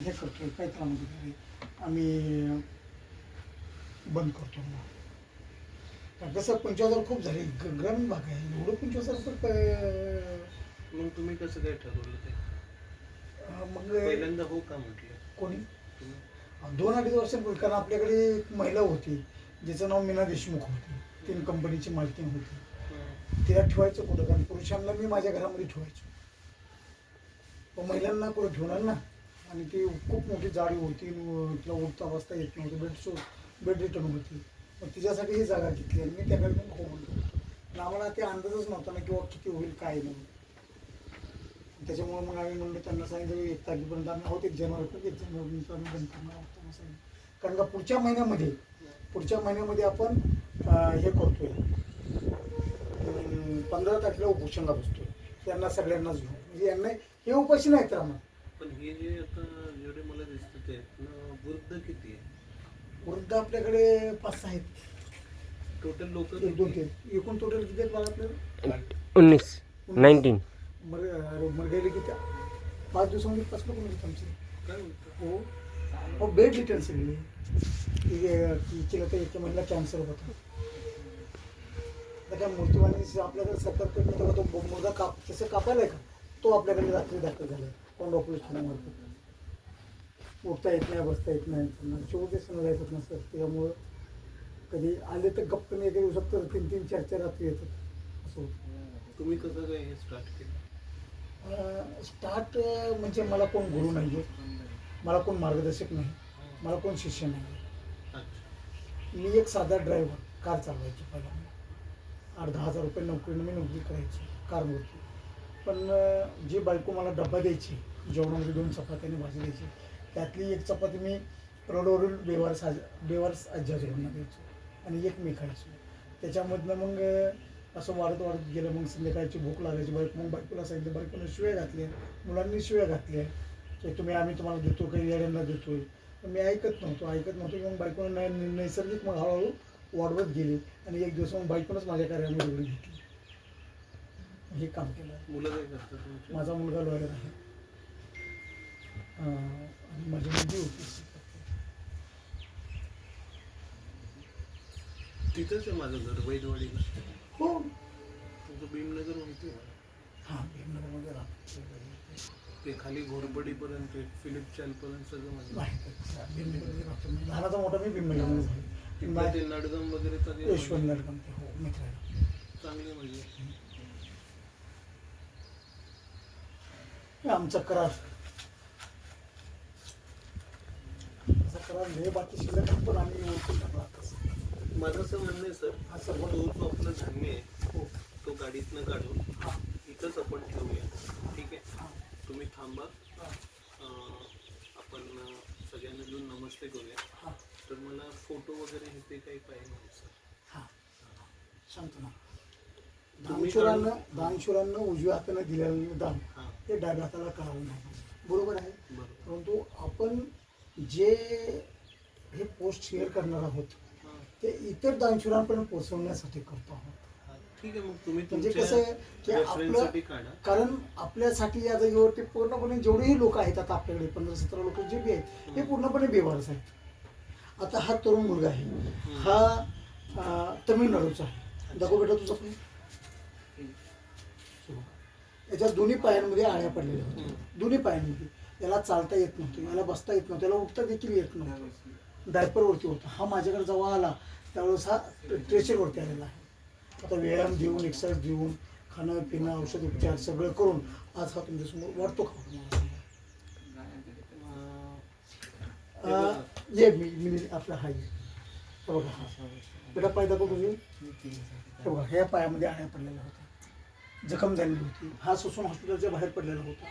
हे करतोय काय त्याला म्हणतो ते, आम्ही बंद करतो मग कसं पंचवीस हजार खूप झाले ग- ग्रामीण भाग आहे. एवढं पंचवीस हजार मग तुम्ही कसं काय ठरवलं ते? अं, मग पहिल्यांदा हो का म्हटलं? कोणी? तुम्ही? दोन अडीच वर्षांपूर्वी कारण आपल्याकडे एक महिला होती जिचं नाव मीना देशमुख होती. तीन कंपनीची मालकीण होती. हं. तिला ठेवायचं कुठं? कारण पुरुषांना मी माझ्या घरामध्ये ठेवायचो. पण महिलांना कुठं ठेवणार ना? आणि ती खूप मोठी जाडी होती तिला उठता बसता येत नव्हती. बेड सो बेड रिटर्न होती. मग तिच्यासाठी ही जागा घेतली आणि मी त्याकडे पण खूप म्हणतो आम्हाला ते अंदाजच नव्हता ना किंवा किती होईल काय नाही. त्याच्यामुळे मग आम्ही म्हणलो त्यांना सांगितलं एक तारखेपर्यंत आम्ही आहोत एक जानेवारी एक जानेवारीनंतर आम्ही बंद करणार आहोत. त्यांना सांगितलं. कारण का पुढच्या महिन्यामध्ये पुढच्या महिन्यामध्ये आपण हे करतोय. पंधरा तारखेला उपोषणला बसतोय. त्यांना सगळ्यांनाच घेऊन. म्हणजे यांना हे उपाशी नाहीत आम्हाला पण हे जे आता जेवढे मला दिसत ते न, वृद्ध किती आहे वृद्ध आपल्याकडे पाच सहा आहेत टोटल लोक एक दोन तीन एकूण टोटल किती आहेत बघा आपल्याला उन्नीस नाईन्टीन मर अरे मरगेले किती पाच दिवसामध्ये पाच लोक म्हणजे आमचे काय हो हो बेड रिटर्न सगळी तिला तर एका महिला कॅन्सर होता त्या मूर्तीवानी आपल्याकडे सतर्क तेव्हा तो मुलगा काप तसं कापायला का तो आपल्याकडे रात्री दाखल झाला कोंडा पोलीस ठाण्यामार्फत उठता येत नाही बसता येत नाही. त्यांना चोवीस जायचं नसतं त्यामुळं कधी आले तर गप्प नाही एका दिवसात तर तीन तीन चार चार रात्री येतात. असं होतं. तुम्ही कसं काय हे स्टार्ट केलं? स्टार्ट म्हणजे मला कोण गुरु नाही आहे. मला कोण मार्गदर्शक नाही मला कोण शिष्य नाही मी एक साधा ड्रायव्हर कार चालवायची पहिला आठ दहा हजार रुपये नोकरीनं मी नोकरी करायची कारवरती पण जी बायको मला डब्बा द्यायची जेवणामध्ये दोन चपात्याने भाजी द्यायची त्यातली एक चपाती मी रोडवरील बेवार साज बेवार आज्याजोबांना द्यायचो आणि एक मी खायचो. त्याच्यामधनं मग असं वाढत वाढत गेलं मग संध्याकाळची भूक लागायची बायको मग बायकोला सांगितलं बायकोनं शिव्या घातल्या मुलांनी शिव्या घातल्या की तुम्ही आम्ही तुम्हाला देतो काही येड्यांना देतो पण मी ऐकत नव्हतो ऐकत नव्हतो मग बायकोनं नैसर्गिक मग हळूहळू वाढवत गेली. आणि एक दिवस मग बायकोनंच माझ्या कार्यामध्ये घेतली. हे काम केलं. मुलं काय करतात तुमची? माझा मुलगा लॉयर आहे. आणि माझी मुलगी होती तिथंच आहे माझं घर वैदवाडीला हो. तुमचं भीमनगर माहिती आहे हां भीमनगरमध्ये राहतो. ते खाली घोरपडीपर्यंत फिलिप चालपर्यंत सगळं माझं. आहे. भीमनगरमध्ये राहतो. मी लहानाचा मोठा मी भीमनगरमध्ये झालो ते नडगम वगैरे यशवंत नरकमते हो मित्र आहे. चांगले म्हणजे. आमचा करार. बाकी शिल्लक आहे, पण आम्ही ओळखून टाकला. तसं. माझं असं म्हणणं आहे सर हा, सर, तो बोला. जो आपलं धान्य आहे हो. तो गाडीतनं काढून हां. इथंच आपण ठेवूया. ठीक आहे? हां. तुम्ही थांबा. आपण सगळ्यांना मिळून नमस्ते करूया. तर मला फोटो वगैरे हे ते काही पाहिजे सर. हां. सांगतो ना दानशुरांना दानशुरांना उजव्या हाताने दिलेलं दान. ते डाव्या हाताला करावं नाही बरोबर आहे? परंतु आपण जे हे पोस्ट शेअर करणार आहोत ते इतर दानशुरांपर्यंत पोहोचवण्यासाठी करतो आहोत. ठीक आहे मग तुम्ही म्हणजे कसं आहे की आपलं कारण आपल्यासाठी या जागेवरती पूर्णपणे जेवढेही लोक आहेत आता आपल्याकडे पंधरा सतरा लोक जे बी आहेत हे पूर्णपणे बेवारस आहेत. आता हा तरुण मुलगा आहे. हा तमिळनाडूचा आहे. दाखव बेटा तुझा याच्या दोन्ही पायांमध्ये आळ्या पडलेल्या होत्या. दोन्ही पायांमध्ये. याला चालता येत नव्हतं याला बसता येत नव्हतं याला उठता देखील येत नव्हतं. डायपरवरती होता. हा माझ्याकडे जेव्हा आला त्यावेळेस हा ट्रेचरवरती आलेला आहे. आता व्यायाम देऊन एक्सरसाइज देऊन खाणं पिणं औषध उपचार सगळं करून आज हा तुमच्यासमोर वाटतो का? तुम्हाला सांगा? ये मी मी आपला हा ये. बघा हा. बेटा पाय दाखव तुझे हे बघा ह्या पायामध्ये आळ्या पडलेल्या होत्या. जखम झालेली होती. हा ससून हॉस्पिटलच्या बाहेर पडलेला होता.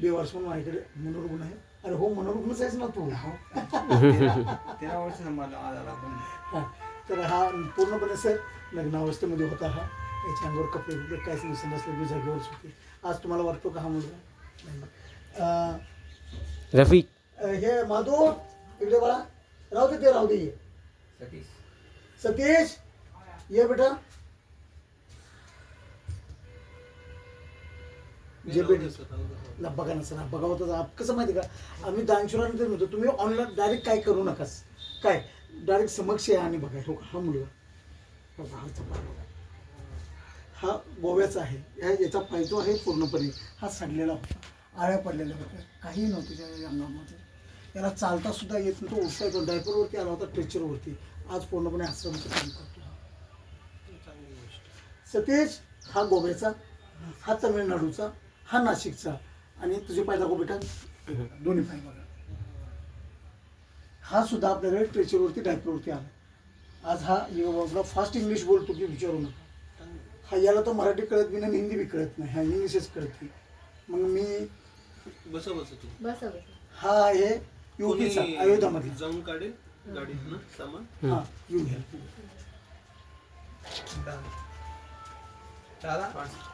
बेवारस म्हणून माझ्याकडे मनोरुग्ण आहे. अरे हो मनोरुग्णच आहेस ना तू. तेरा वर्ष हा. तर हा पूर्णपणे सर लग्नावस्थेमध्ये होता हा. याच्या अंगावर कपडे बिपडे काहीच नसेल नसले मी जागेवरच होते. आज तुम्हाला वाटतो का हा मुलगा. अं, रफिक अं, हे माधव इकडे बाळा राहू दे ते राहू दे. ये. सतीश. सतीश ये बेटा. जे ना बघा होता आप कसं माहिती का? आम्ही दानशुराने ते म्हणतो तुम्ही ऑनलाईन डायरेक्ट काय करू नकास? काय? डायरेक्ट समक्ष या आणि बघा हो हा मुलगा. हा गोव्याचा आहे. ह्या याचा पायतो आहे पूर्णपणे. हा सडलेला होता. आळ्या पडलेल्या होत्या. काही नव्हते त्या अंगामध्ये. याला चालता सुद्धा येत नव्हतं. येतो डायपरवरती आला होता स्ट्रेचरवरती आज पूर्णपणे आश्रमचं काम करतो सतेज हा गोव्याचा. हा तमिळनाडूचा. हा नाशिकचा. आणि तुझे पायदा गो बेटा. दोन्ही पाय बघा. हा सुद्धा आपल्याकडे ट्रेचरवरती डायपरवरती आला. आज हा एवढा फास्ट इंग्लिश बोलतो की विचारू नका. हा याला तर मराठी कळत नाही आणि हिंदी बी कळत नाही. हा इंग्लिशच कळते मग मी बसा बसा तू. बसा बसा. हा आहे युपीचा अयोध्यामध्ये जाऊन काढेल गाडीत ना सामान. हा येऊन घ्या. दादा.